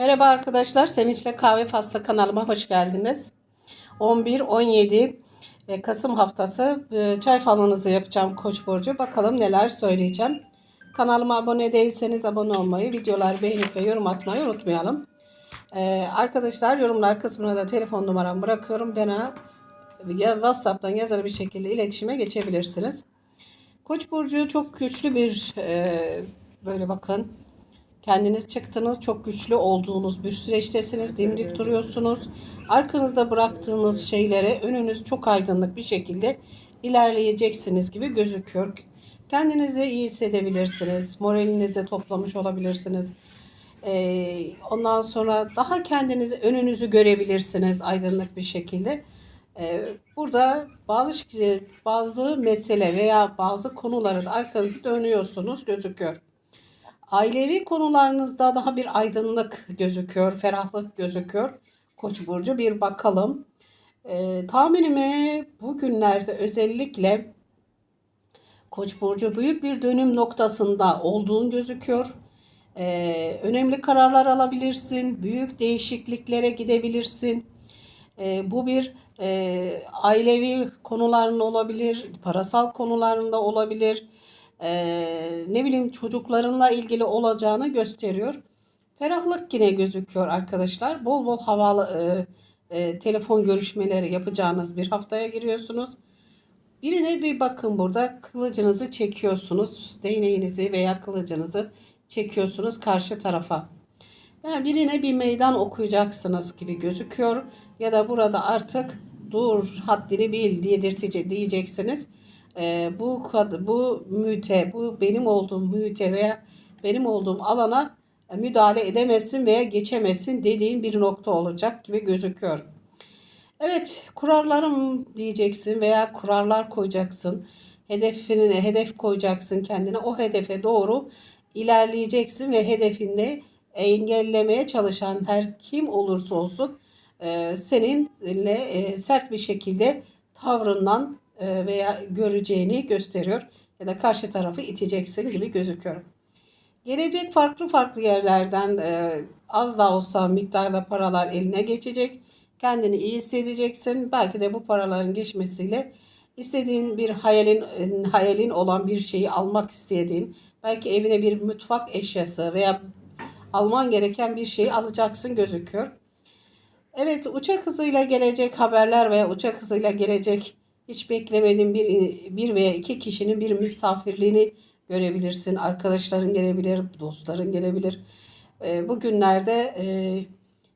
Merhaba arkadaşlar, Sevinçle Kahve Faslı kanalıma hoş geldiniz. 11-17 e, Kasım haftası e, çay falınızı yapacağım Koç burcu. Bakalım neler söyleyeceğim. Kanalıma abone değilseniz abone olmayı, videolar beğenip ve yorum atmayı unutmayalım. E, arkadaşlar yorumlar kısmına da telefon numaramı bırakıyorum. Bana ya WhatsApp'tan yazılı bir şekilde iletişime geçebilirsiniz. Koç burcu çok güçlü bir böyle bakın Kendiniz çıktınız, çok güçlü olduğunuz bir süreçtesiniz, dimdik duruyorsunuz. Arkanızda bıraktığınız şeylere önünüz çok aydınlık bir şekilde ilerleyeceksiniz gibi gözüküyor. Kendinizi iyi hissedebilirsiniz, moralinizi toplamış olabilirsiniz. Ee, ondan sonra daha kendinizi, önünüzü görebilirsiniz aydınlık bir şekilde. Ee, burada bazı bazı mesele veya bazı konuların arkanızı dönüyorsunuz gözüküyor. Ailevi konularınızda daha bir aydınlık gözüküyor, ferahlık gözüküyor. Koç burcu bir bakalım. E, tahminime bugünlerde özellikle Koç burcu büyük bir dönüm noktasında olduğun gözüküyor. E, önemli kararlar alabilirsin, büyük değişikliklere gidebilirsin. E, bu bir e, ailevi konuların olabilir, parasal konularında olabilir e, ne bileyim çocuklarınla ilgili olacağını gösteriyor. Ferahlık yine gözüküyor arkadaşlar. Bol bol havalı e, e, telefon görüşmeleri yapacağınız bir haftaya giriyorsunuz. Birine bir bakın burada kılıcınızı çekiyorsunuz. Değneğinizi veya kılıcınızı çekiyorsunuz karşı tarafa. Yani birine bir meydan okuyacaksınız gibi gözüküyor. Ya da burada artık dur haddini bil diye diyeceksiniz e, bu bu müte, bu benim olduğum müte veya benim olduğum alana e, müdahale edemezsin veya geçemezsin dediğin bir nokta olacak gibi gözüküyor. Evet, kurarlarım diyeceksin veya kurarlar koyacaksın. Hedefini hedef koyacaksın kendine. O hedefe doğru ilerleyeceksin ve hedefinde engellemeye çalışan her kim olursa olsun e, seninle e, sert bir şekilde tavrından veya göreceğini gösteriyor ya da karşı tarafı iteceksin gibi gözüküyor. Gelecek farklı farklı yerlerden e, az da olsa miktarda paralar eline geçecek. Kendini iyi hissedeceksin. Belki de bu paraların geçmesiyle istediğin bir hayalin e, hayalin olan bir şeyi almak istediğin, belki evine bir mutfak eşyası veya alman gereken bir şeyi alacaksın gözüküyor. Evet uçak hızıyla gelecek haberler veya uçak hızıyla gelecek hiç beklemediğin bir, bir veya iki kişinin bir misafirliğini görebilirsin. Arkadaşların gelebilir, dostların gelebilir. E, bugünlerde e,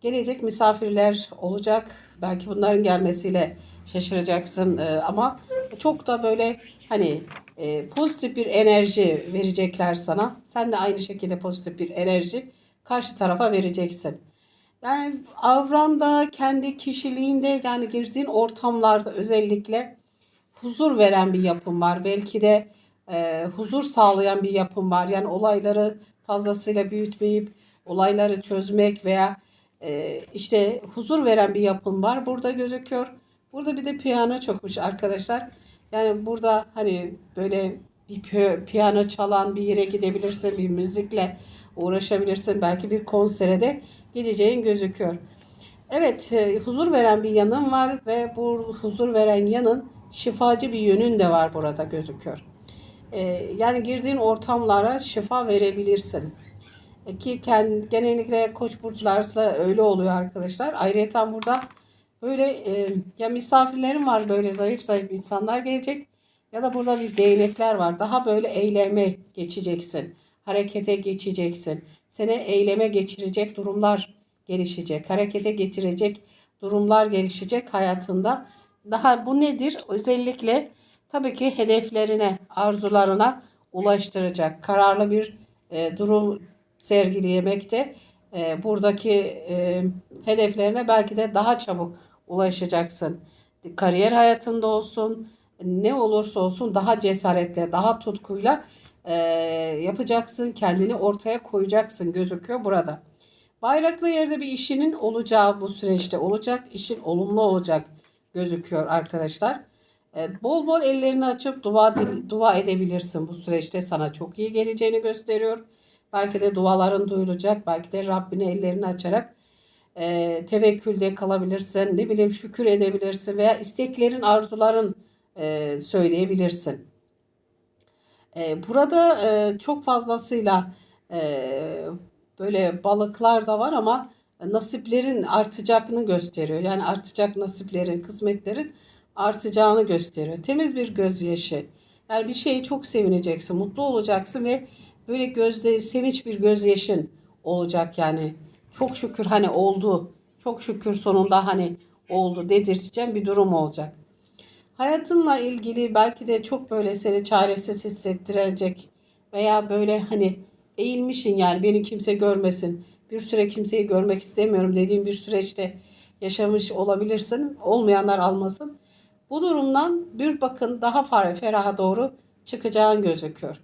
gelecek misafirler olacak. Belki bunların gelmesiyle şaşıracaksın e, ama çok da böyle hani e, pozitif bir enerji verecekler sana. Sen de aynı şekilde pozitif bir enerji karşı tarafa vereceksin. Yani avranda, kendi kişiliğinde yani girdiğin ortamlarda özellikle huzur veren bir yapım var. Belki de e, huzur sağlayan bir yapım var. Yani olayları fazlasıyla büyütmeyip olayları çözmek veya e, işte huzur veren bir yapım var. Burada gözüküyor. Burada bir de piyano çokmuş arkadaşlar. Yani burada hani böyle bir piyano çalan bir yere gidebilirsin, bir müzikle uğraşabilirsin. Belki bir konsere de gideceğin gözüküyor. Evet, e, huzur veren bir yanın var ve bu huzur veren yanın şifacı bir yönün de var burada gözüküyor. E, yani girdiğin ortamlara şifa verebilirsin. E, ki kendi, genellikle koç burçlarla öyle oluyor arkadaşlar. Ayrıca burada böyle ya misafirlerim var böyle zayıf zayıf insanlar gelecek ya da burada bir değnekler var. Daha böyle eyleme geçeceksin. Harekete geçeceksin. Seni eyleme geçirecek durumlar gelişecek. Harekete geçirecek durumlar gelişecek hayatında. Daha bu nedir? Özellikle tabii ki hedeflerine, arzularına ulaştıracak. Kararlı bir e, durum sergileyemekte. E, buradaki e, hedeflerine belki de daha çabuk ulaşacaksın. Kariyer hayatında olsun, ne olursa olsun daha cesaretle, daha tutkuyla e, yapacaksın. Kendini ortaya koyacaksın gözüküyor burada. Bayraklı yerde bir işinin olacağı bu süreçte olacak. İşin olumlu olacak gözüküyor arkadaşlar. Evet, bol bol ellerini açıp dua, dua edebilirsin bu süreçte. Sana çok iyi geleceğini gösteriyor. Belki de duaların duyulacak. Belki de Rabbine ellerini açarak e, tevekkülde kalabilirsin. Ne bileyim şükür edebilirsin veya isteklerin, arzuların e, söyleyebilirsin. E, burada e, çok fazlasıyla e, böyle balıklar da var ama nasiplerin artacağını gösteriyor. Yani artacak nasiplerin, kısmetlerin artacağını gösteriyor. Temiz bir gözyaşı. Yani bir şeyi çok sevineceksin, mutlu olacaksın ve böyle gözde sevinç bir gözyaşın olacak yani. Çok şükür hani oldu. Çok şükür sonunda hani oldu dedirteceğim bir durum olacak. Hayatınla ilgili belki de çok böyle seni çaresiz hissettirecek veya böyle hani eğilmişin yani beni kimse görmesin. Bir süre kimseyi görmek istemiyorum dediğim bir süreçte yaşamış olabilirsin. Olmayanlar almasın. Bu durumdan bir bakın daha feraha doğru çıkacağın gözüküyor.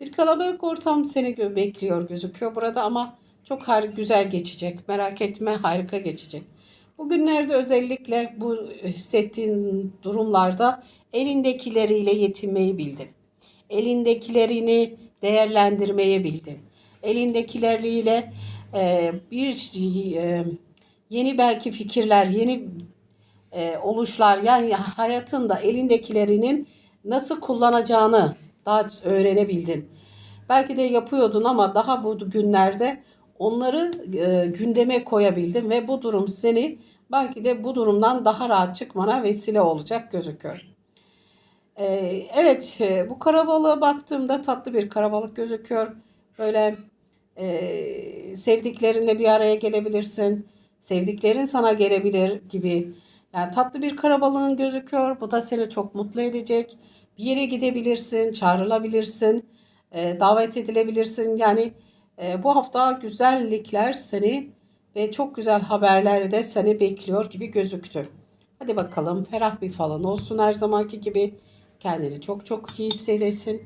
Bir kalabalık ortam seni bekliyor gözüküyor burada ama çok güzel geçecek. Merak etme harika geçecek. Bugünlerde özellikle bu hissettiğin durumlarda elindekileriyle yetinmeyi bildin. Elindekilerini değerlendirmeyi bildin. Elindekileriyle e, bir e, yeni belki fikirler, yeni e, oluşlar yani hayatında elindekilerinin nasıl kullanacağını daha öğrenebildin. Belki de yapıyordun ama daha bu günlerde onları e, gündeme koyabildin ve bu durum seni belki de bu durumdan daha rahat çıkmana vesile olacak gözüküyor. E, evet e, bu karabalığa baktığımda tatlı bir karabalık gözüküyor. Böyle e, sevdiklerinle bir araya gelebilirsin. Sevdiklerin sana gelebilir gibi. Yani tatlı bir karabalığın gözüküyor. Bu da seni çok mutlu edecek. Bir yere gidebilirsin, çağrılabilirsin, e, davet edilebilirsin. Yani e, bu hafta güzellikler seni ve çok güzel haberler de seni bekliyor gibi gözüktü. Hadi bakalım ferah bir falan olsun her zamanki gibi. Kendini çok çok iyi hissedesin.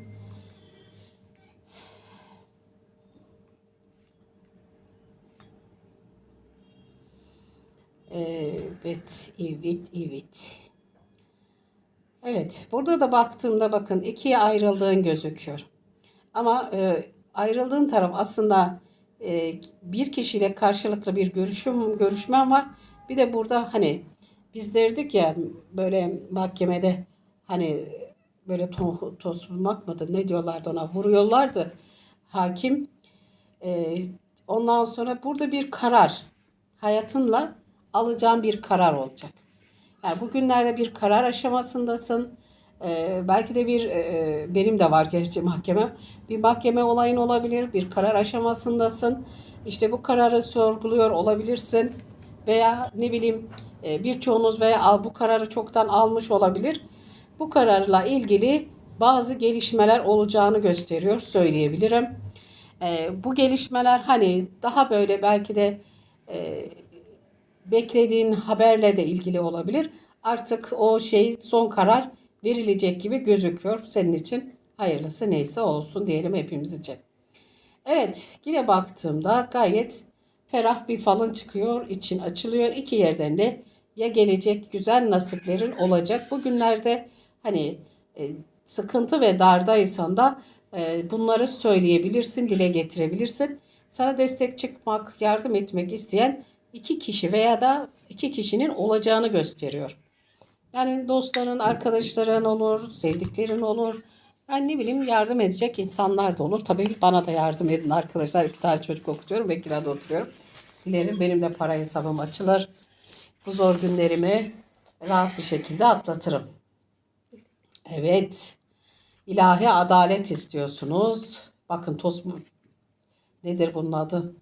Evet, evet, evet. Evet, burada da baktığımda bakın ikiye ayrıldığın gözüküyor. Ama e, ayrıldığın taraf aslında e, bir kişiyle karşılıklı bir görüşüm görüşmen var. Bir de burada hani biz derdik ya böyle mahkemede hani böyle to toz bulmak mıdır ne diyorlardı ona vuruyorlardı hakim. E, ondan sonra burada bir karar hayatınla alacağın bir karar olacak. Yani bugünlerde bir karar aşamasındasın. Ee, belki de bir e, benim de var gerçi mahkemem. Bir mahkeme olayın olabilir, bir karar aşamasındasın. İşte bu kararı sorguluyor olabilirsin veya ne bileyim e, birçoğunuz veya bu kararı çoktan almış olabilir. Bu kararla ilgili bazı gelişmeler olacağını gösteriyor söyleyebilirim. E, bu gelişmeler hani daha böyle belki de e, beklediğin haberle de ilgili olabilir. Artık o şey son karar verilecek gibi gözüküyor. Senin için hayırlısı neyse olsun diyelim hepimiz için. Evet yine baktığımda gayet ferah bir falın çıkıyor. için açılıyor. İki yerden de ya gelecek güzel nasiplerin olacak. Bugünlerde hani e, sıkıntı ve dardaysan da e, bunları söyleyebilirsin, dile getirebilirsin. Sana destek çıkmak, yardım etmek isteyen iki kişi veya da iki kişinin olacağını gösteriyor. Yani dostların, arkadaşların olur, sevdiklerin olur. Ben ne bileyim yardım edecek insanlar da olur. Tabii bana da yardım edin arkadaşlar. İki tane çocuk okutuyorum ve kirada oturuyorum. Dilerim benim de para hesabım açılır. Bu zor günlerimi rahat bir şekilde atlatırım. Evet. İlahi adalet istiyorsunuz. Bakın toz nedir bunun adı?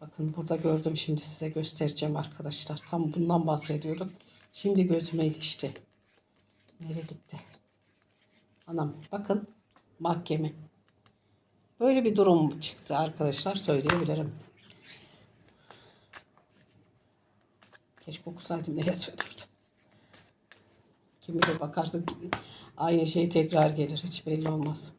Bakın burada gördüm şimdi size göstereceğim arkadaşlar. Tam bundan bahsediyordum. Şimdi gözüme ilişti. Nereye gitti? Anam bakın mahkeme. Böyle bir durum çıktı arkadaşlar söyleyebilirim. Keşke okusaydım nereye söylüyordum. Kim bilir bakarsın aynı şey tekrar gelir. Hiç belli olmaz.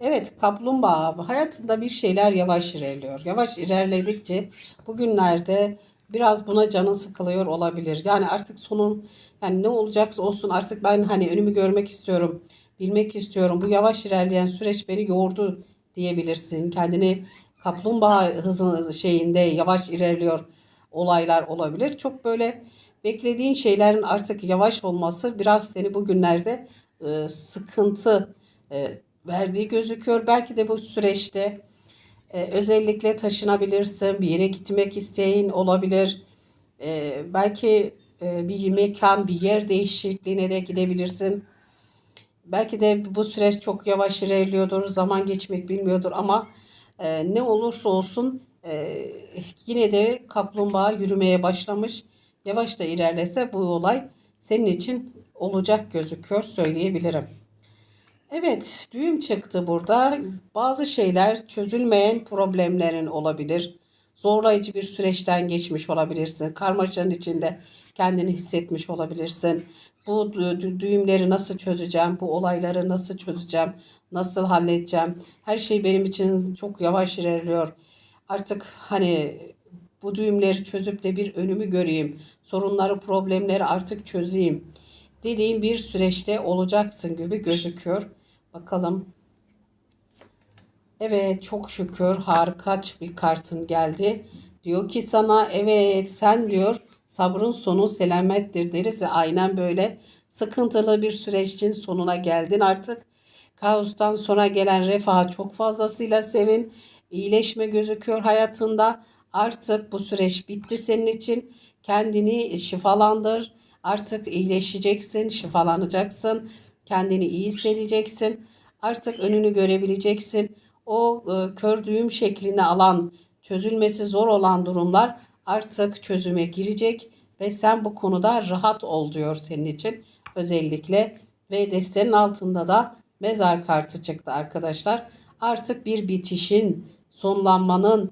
Evet kaplumbağa hayatında bir şeyler yavaş ilerliyor. Yavaş ilerledikçe bugünlerde biraz buna canı sıkılıyor olabilir. Yani artık sonun yani ne olacaksa olsun artık ben hani önümü görmek istiyorum. Bilmek istiyorum. Bu yavaş ilerleyen süreç beni yordu diyebilirsin. Kendini kaplumbağa hızı şeyinde yavaş ilerliyor olaylar olabilir. Çok böyle beklediğin şeylerin artık yavaş olması biraz seni bugünlerde e, sıkıntı e, verdiği gözüküyor. Belki de bu süreçte e, özellikle taşınabilirsin, bir yere gitmek isteğin olabilir. E, belki e, bir mekan, bir yer değişikliğine de gidebilirsin. Belki de bu süreç çok yavaş ilerliyordur, zaman geçmek bilmiyordur ama e, ne olursa olsun e, yine de kaplumbağa yürümeye başlamış. Yavaş da ilerlese bu olay senin için olacak gözüküyor söyleyebilirim. Evet, düğüm çıktı burada. Bazı şeyler çözülmeyen problemlerin olabilir. Zorlayıcı bir süreçten geçmiş olabilirsin. Karmaşanın içinde kendini hissetmiş olabilirsin. Bu dü- dü- düğümleri nasıl çözeceğim? Bu olayları nasıl çözeceğim? Nasıl halledeceğim? Her şey benim için çok yavaş ilerliyor. Artık hani bu düğümleri çözüp de bir önümü göreyim. Sorunları, problemleri artık çözeyim dediğim bir süreçte olacaksın gibi gözüküyor. Bakalım. Evet çok şükür harika bir kartın geldi. Diyor ki sana evet sen diyor sabrın sonu selamettir deriz ya aynen böyle sıkıntılı bir sürecin sonuna geldin artık. Kaostan sonra gelen refaha çok fazlasıyla sevin. İyileşme gözüküyor hayatında. Artık bu süreç bitti senin için. Kendini şifalandır. Artık iyileşeceksin, şifalanacaksın. Kendini iyi hissedeceksin. Artık önünü görebileceksin. O e, kör düğüm şeklini alan, çözülmesi zor olan durumlar artık çözüme girecek ve sen bu konuda rahat ol diyor senin için özellikle ve destenin altında da mezar kartı çıktı arkadaşlar. Artık bir bitişin, sonlanmanın,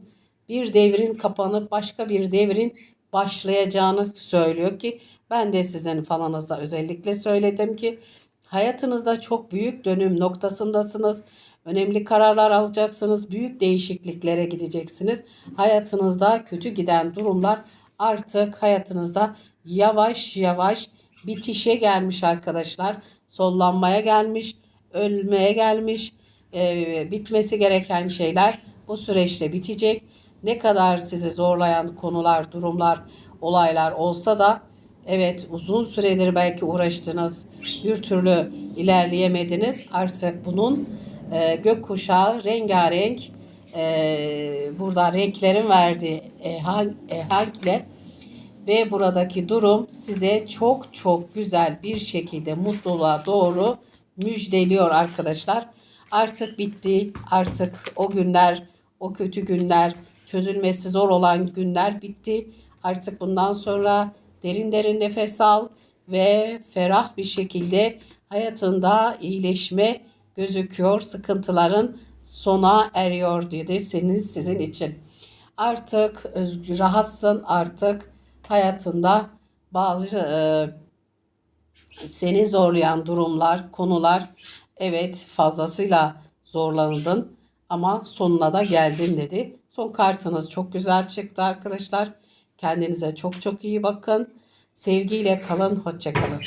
bir devrin kapanıp başka bir devrin başlayacağını söylüyor ki ben de sizin falanızda özellikle söyledim ki hayatınızda çok büyük dönüm noktasındasınız. Önemli kararlar alacaksınız. Büyük değişikliklere gideceksiniz. Hayatınızda kötü giden durumlar artık hayatınızda yavaş yavaş bitişe gelmiş arkadaşlar. Sollanmaya gelmiş, ölmeye gelmiş. Ee, bitmesi gereken şeyler bu süreçte bitecek. Ne kadar sizi zorlayan konular, durumlar, olaylar olsa da evet uzun süredir belki uğraştınız, bir türlü ilerleyemediniz. Artık bunun e, gökkuşağı rengarenk e, burada renklerin verdiği ehan, ehankle ve buradaki durum size çok çok güzel bir şekilde mutluluğa doğru müjdeliyor arkadaşlar. Artık bitti. Artık o günler, o kötü günler, çözülmesi zor olan günler bitti. Artık bundan sonra derin derin nefes al ve ferah bir şekilde hayatında iyileşme gözüküyor. Sıkıntıların sona eriyor dedi senin sizin için. Artık özgür rahatsın. Artık hayatında bazı e, seni zorlayan durumlar, konular evet fazlasıyla zorlandın ama sonuna da geldin dedi. Son kartınız çok güzel çıktı arkadaşlar. Kendinize çok çok iyi bakın. Sevgiyle kalın, hoşça kalın.